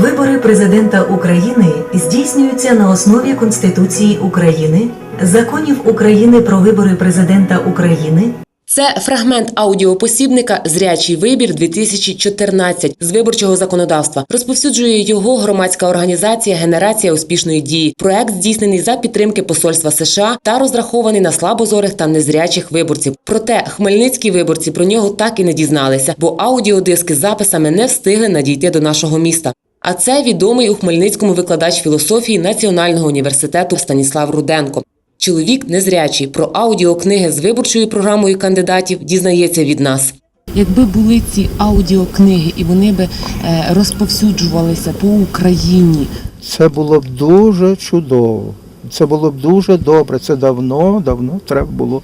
Вибори президента України здійснюються на основі Конституції України, законів України про вибори президента України Це фрагмент аудіопосібника Зрячий вибір 2014 з виборчого законодавства. Розповсюджує його громадська організація Генерація успішної дії. Проект здійснений за підтримки Посольства США та розрахований на слабозорих та незрячих виборців. Проте хмельницькі виборці про нього так і не дізналися, бо аудіодиски з записами не встигли надійти до нашого міста. А це відомий у Хмельницькому викладач філософії Національного університету Станіслав Руденко. Чоловік незрячий про аудіокниги з виборчою програмою кандидатів дізнається від нас. Якби були ці аудіокниги і вони би е, розповсюджувалися по Україні, Це було б дуже чудово. Це було б дуже добре. Це давно, давно треба було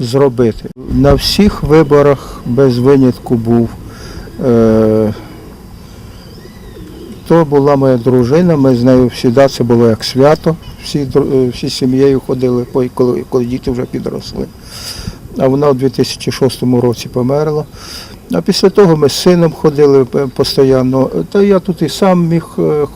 зробити. На всіх виборах без винятку був. Е, то була моя дружина, ми з нею завжди це було як свято. Всі, е, всі сім'єю ходили, коли, коли діти вже підросли. А вона у 2006 році померла. А після того ми з сином ходили е, постійно. Та я тут і сам міг, е,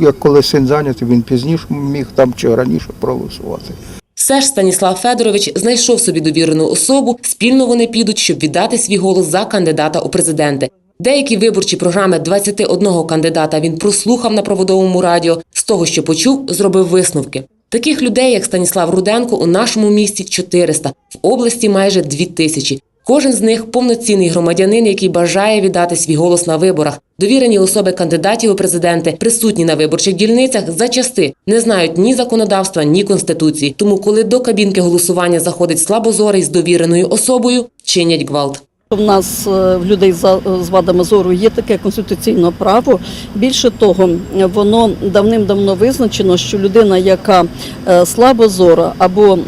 як коли син зайнятий, він пізніше міг там чи раніше проголосувати. Все ж Станіслав Федорович знайшов собі довірену особу. Спільно вони підуть, щоб віддати свій голос за кандидата у президенти. Деякі виборчі програми 21 кандидата він прослухав на проводовому радіо. З того, що почув, зробив висновки. Таких людей, як Станіслав Руденко, у нашому місті 400, в області майже 2000. Кожен з них повноцінний громадянин, який бажає віддати свій голос на виборах. Довірені особи кандидатів у президенти, присутні на виборчих дільницях, зачасти не знають ні законодавства, ні конституції. Тому, коли до кабінки голосування заходить слабозорий з довіреною особою, чинять гвалт. У нас е, в людей за- з вадами зору є таке конституційне право. Більше того, воно давним-давно визначено, що людина, яка е, слабозора або е,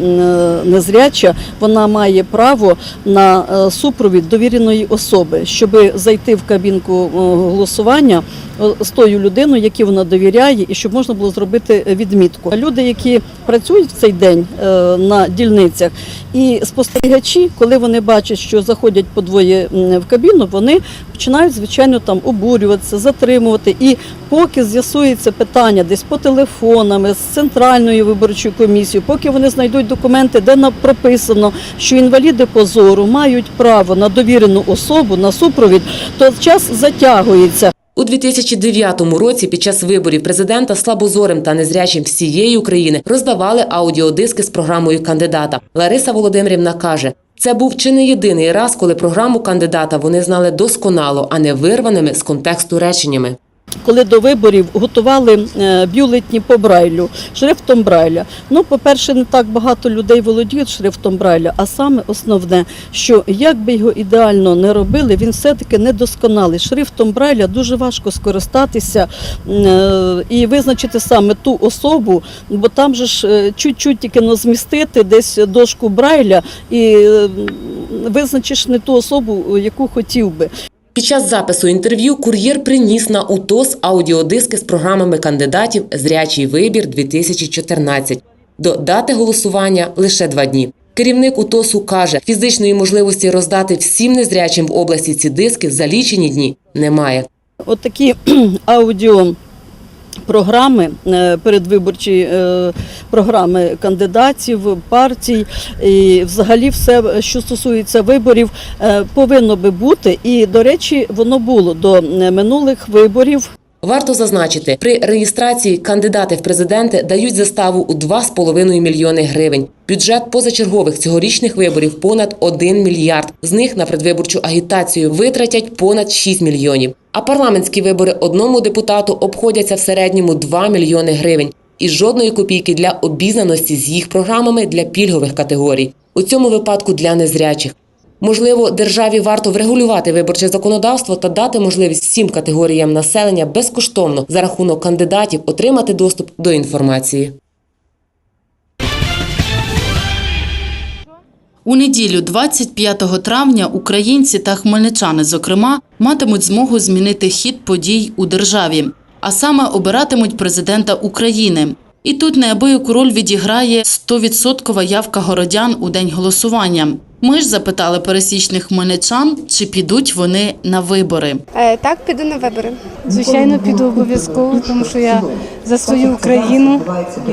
незряча, вона має право на е, супровід довіреної особи, щоб зайти в кабінку е, голосування е, з тою людиною, якій вона довіряє, і щоб можна було зробити відмітку. Люди, які працюють в цей день е, на дільницях, і спостерігачі, коли вони бачать, що заходять по двоє в кабіну, вони починають звичайно там обурюватися, затримувати. І поки з'ясується питання десь по телефонами з центральною виборчою комісією, поки вони знайдуть документи, де прописано, що інваліди по зору мають право на довірену особу на супровід, то час затягується. У 2009 році під час виборів президента слабозорим та незрячим всієї України роздавали аудіодиски з програмою кандидата. Лариса Володимирівна каже, це був чи не єдиний раз, коли програму кандидата вони знали досконало, а не вирваними з контексту реченнями. Коли до виборів готували е, бюлетні по Брайлю, шрифтом Брайля. Ну, по-перше, не так багато людей володіють шрифтом Брайля, а саме основне, що як би його ідеально не робили, він все-таки недосконалий. Шрифтом Брайля дуже важко скористатися е, і визначити саме ту особу, бо там же ж е, чуть-чуть тільки но змістити десь дошку Брайля і визначиш не ту особу, яку хотів би. Під час запису інтерв'ю кур'єр приніс на УТОС аудіодиски з програмами кандидатів Зрячий вибір 2014 До дати голосування лише два дні. Керівник УТОСу каже, фізичної можливості роздати всім незрячим в області ці диски за лічені дні немає. От такі аудіо. Програми е, передвиборчі е, програми кандидатів, партій і взагалі все, що стосується виборів, е, повинно би бути. І до речі, воно було до минулих виборів. Варто зазначити, при реєстрації кандидати в президенти дають заставу у 2,5 мільйони гривень. Бюджет позачергових цьогорічних виборів понад 1 мільярд. З них на предвиборчу агітацію витратять понад 6 мільйонів. А парламентські вибори одному депутату обходяться в середньому 2 мільйони гривень. І жодної копійки для обізнаності з їх програмами для пільгових категорій. У цьому випадку для незрячих. Можливо, державі варто врегулювати виборче законодавство та дати можливість всім категоріям населення безкоштовно за рахунок кандидатів отримати доступ до інформації. У неділю, 25 травня, українці та хмельничани, зокрема, матимуть змогу змінити хід подій у державі, а саме обиратимуть президента України. І тут неабияку роль відіграє 100% явка городян у день голосування. Ми ж запитали пересічних хмельничан, чи підуть вони на вибори. Е, Так, піду на вибори. Звичайно, піду обов'язково, тому що я за свою Україну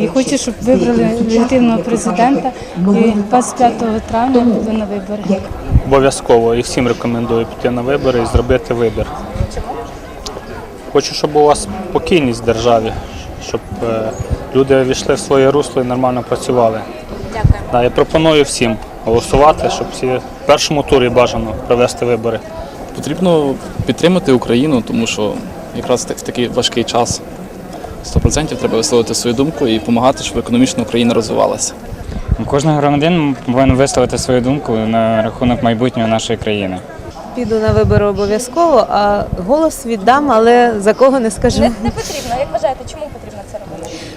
і хочу, щоб вибрали легітимного президента. І 25 травня піду на вибори. Обов'язково і всім рекомендую піти на вибори і зробити вибір. Хочу, щоб була спокійність в державі, щоб е, люди війшли в своє русло і нормально працювали. Дякую. Да, я пропоную всім голосувати, щоб всі в першому турі бажано провести вибори. Потрібно підтримати Україну, тому що якраз так в такий важкий час 100% треба висловити свою думку і допомагати, щоб економічно Україна розвивалася. Кожен громадянин повинен висловити свою думку на рахунок майбутнього нашої країни. Піду на вибори обов'язково, а голос віддам, але за кого не скажу. Не, не потрібно. Як вважаєте, чому?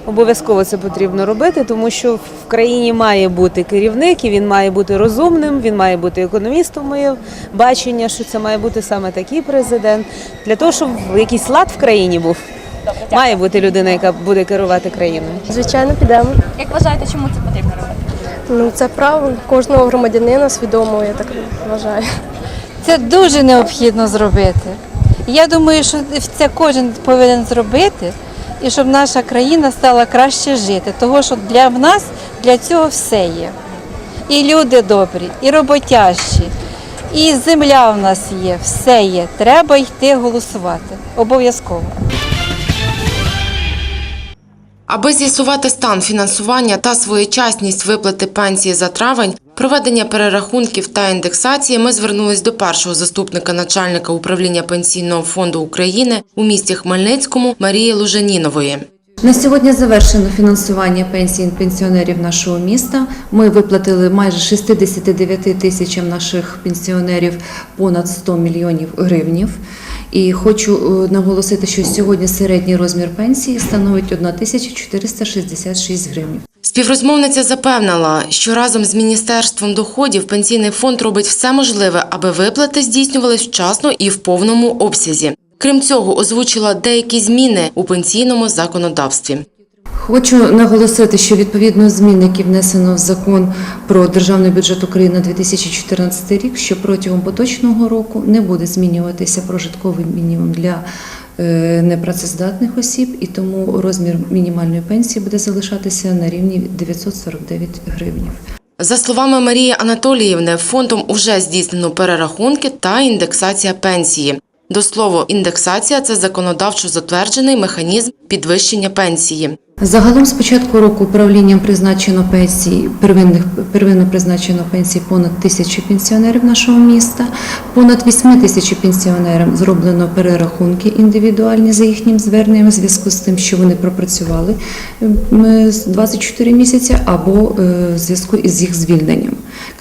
Обов'язково це потрібно робити, тому що в країні має бути керівник, і він має бути розумним, він має бути економістом. Моє бачення, що це має бути саме такий президент. Для того, щоб якийсь лад в країні був, має бути людина, яка буде керувати країною. Звичайно, підемо. Як вважаєте, чому це потрібно робити? Ну це право кожного громадянина свідомого, я так вважаю. Це дуже необхідно зробити. Я думаю, що це кожен повинен зробити, і щоб наша країна стала краще жити. Тому що для нас для цього все є. І люди добрі, і роботящі, і земля в нас є, все є. Треба йти голосувати. Обов'язково. Аби з'ясувати стан фінансування та своєчасність виплати пенсії за травень, проведення перерахунків та індексації, ми звернулись до першого заступника начальника управління пенсійного фонду України у місті Хмельницькому Марії Лужанінової. На сьогодні завершено фінансування пенсій пенсіонерів нашого міста. Ми виплатили майже 69 тисячам наших пенсіонерів понад 100 мільйонів гривнів. І хочу е, наголосити, що сьогодні середній розмір пенсії становить 1466 гривень. Співрозмовниця запевнила, що разом з Міністерством доходів пенсійний фонд робить все можливе, аби виплати здійснювались вчасно і в повному обсязі. Крім цього, озвучила деякі зміни у пенсійному законодавстві. Хочу наголосити, що відповідно змін, які внесено в закон про державний бюджет України на 2014 рік, що протягом поточного року не буде змінюватися прожитковий мінімум для е, непрацездатних осіб, і тому розмір мінімальної пенсії буде залишатися на рівні 949 гривень. За словами Марії Анатоліївни, фондом уже здійснено перерахунки та індексація пенсії. До слова, індексація це законодавчо затверджений механізм підвищення пенсії. Загалом з початку року управлінням призначено пенсії, первинних, первинно призначено пенсії понад тисячі пенсіонерів нашого міста. Понад 8 тисяч пенсіонерам зроблено перерахунки індивідуальні за їхнім зверненням в зв'язку з тим, що вони пропрацювали м, з 24 місяці або е, в зв'язку із їх звільненням.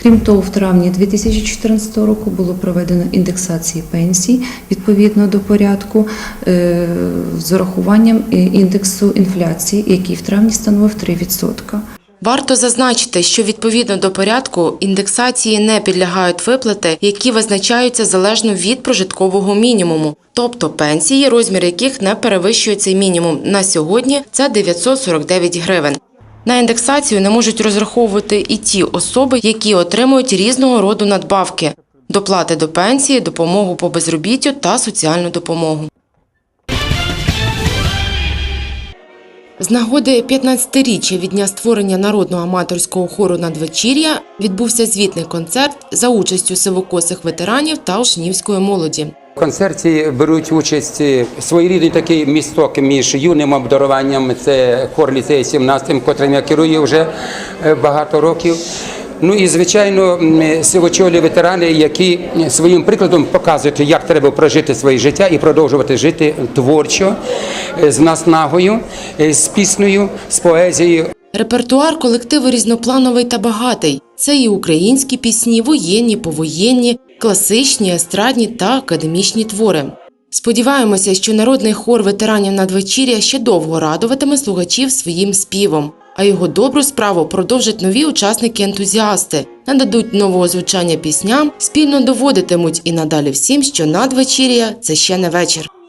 Крім того, в травні 2014 року було проведено індексації пенсій відповідно до порядку е, з урахуванням е, індексу інфляції, який в травні становив 3%. Варто зазначити, що відповідно до порядку індексації не підлягають виплати, які визначаються залежно від прожиткового мінімуму, тобто пенсії, розмір яких не перевищує цей мінімум. На сьогодні це 949 гривень. На індексацію не можуть розраховувати і ті особи, які отримують різного роду надбавки – доплати до пенсії, допомогу по безробіттю та соціальну допомогу. З нагоди 15-річчя від дня створення народного аматорського хору «Надвечір'я» відбувся звітний концерт за участю сивокосих ветеранів та учнівської молоді. Концерті беруть участь своєрідний такий місток між юним обдаруванням. Це хор ліцею 17, котрим я керую вже е, багато років. Ну і звичайно, сивочолі ветерани, які своїм прикладом показують, як треба прожити своє життя і продовжувати жити творчо, е, з наснагою, е, з піснею, з поезією. Репертуар колективу різноплановий та багатий. Це і українські пісні, воєнні, повоєнні, класичні, естрадні та академічні твори. Сподіваємося, що народний хор ветеранів надвечір'я ще довго радуватиме слухачів своїм співом, а його добру справу продовжать нові учасники-ентузіасти, нададуть нового звучання пісням, спільно доводитимуть і надалі всім, що надвечір'я – це ще не вечір.